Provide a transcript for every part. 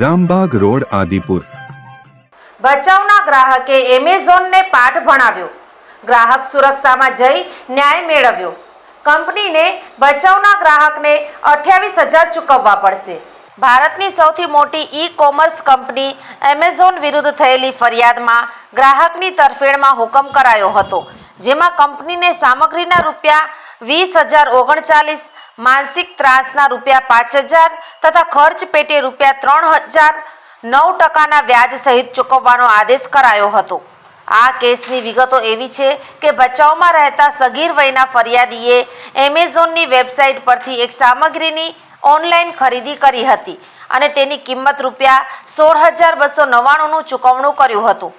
Rambag road, Adipur. ભચાઉના ગ્રાહકે એમેઝોનને પાઠ ભણાવ્યો. ગ્રાહક સુરક્ષામાં જઈ ન્યાય મેળવ્યો. કંપનીને ભચાઉના ગ્રાહકને અઠ્યાવીસ હજાર ચૂકવવા પડશે. ભારતની સૌથી મોટી ઈ કોમર્સ કંપની એમેઝોન વિરુદ્ધ થયેલી ફરિયાદમાં ગ્રાહકની તરફેણમાં હુકમ કરાયો હતો, જેમાં કંપનીને સામગ્રીના રૂપિયા વીસ હજાર ઓગણચાલીસ માનસિક ત્રાસના રૂપિયા પાંચ હજાર તથા ખર્ચ પેટે રૂપિયા ત્રણ હજાર નવ ટકાના વ્યાજ સહિત ચૂકવવાનો આદેશ કરાયો હતો. આ કેસની વિગતો એવી છે કે ભચાઉમાં રહેતા સગીર વયના ફરિયાદીએ એમેઝોનની વેબસાઇટ પરથી એક સામગ્રીની ઓનલાઈન ખરીદી કરી હતી અને તેની કિંમત રૂપિયા સોળ હજાર બસો નવ્વાણુંનું ચૂકવણું કર્યું હતું.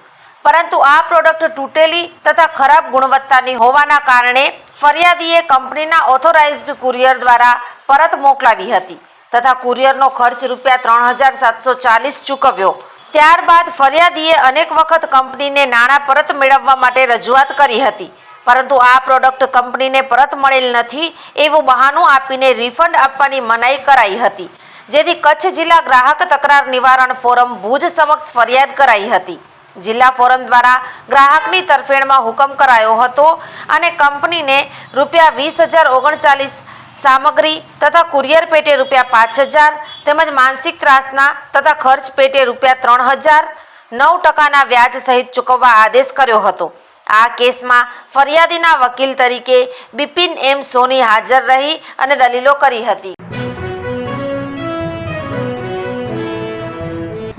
પરંતુ આ પ્રોડક્ટ તૂટેલી તથા ખરાબ ગુણવત્તાની હોવાના કારણે ફરિયાદીએ કંપનીના ઓથોરાઇઝ્ડ કુરિયર દ્વારા પરત મોકલાવી હતી તથા કુરિયરનો ખર્ચ રૂપિયા ત્રણ હજાર સાતસો ચાલીસ ચૂકવ્યો. ત્યારબાદ ફરિયાદીએ અનેક વખત કંપનીને નાણાં પરત મેળવવા માટે રજૂઆત કરી હતી, પરંતુ આ પ્રોડક્ટ કંપનીને પરત મળેલ નથી એવું બહાનું આપીને રિફંડ આપવાની મનાઈ કરાઈ હતી, જેથી કચ્છ જિલ્લા ગ્રાહક તકરાર નિવારણ ફોરમ ભુજ સમક્ષ ફરિયાદ કરાઈ હતી. જિલ્લા ફોરમ દ્વારા ગ્રાહકની તરફેણમાં હુકમ કરાયો હતો અને કંપનીને રૂપિયા વીસ હજાર ઓગણચાલીસ સામગ્રી તથા કુરિયર પેટે રૂપિયા પાંચ હજાર તેમજ માનસિક ત્રાસના તથા ખર્ચ પેટે રૂપિયા ત્રણ હજાર નવ ટકાના વ્યાજ સહિત ચૂકવવા આદેશ કર્યો હતો. આ કેસમાં ફરિયાદીના વકીલ તરીકે બિપિન એમ સોની હાજર રહી અને દલીલો કરી હતી.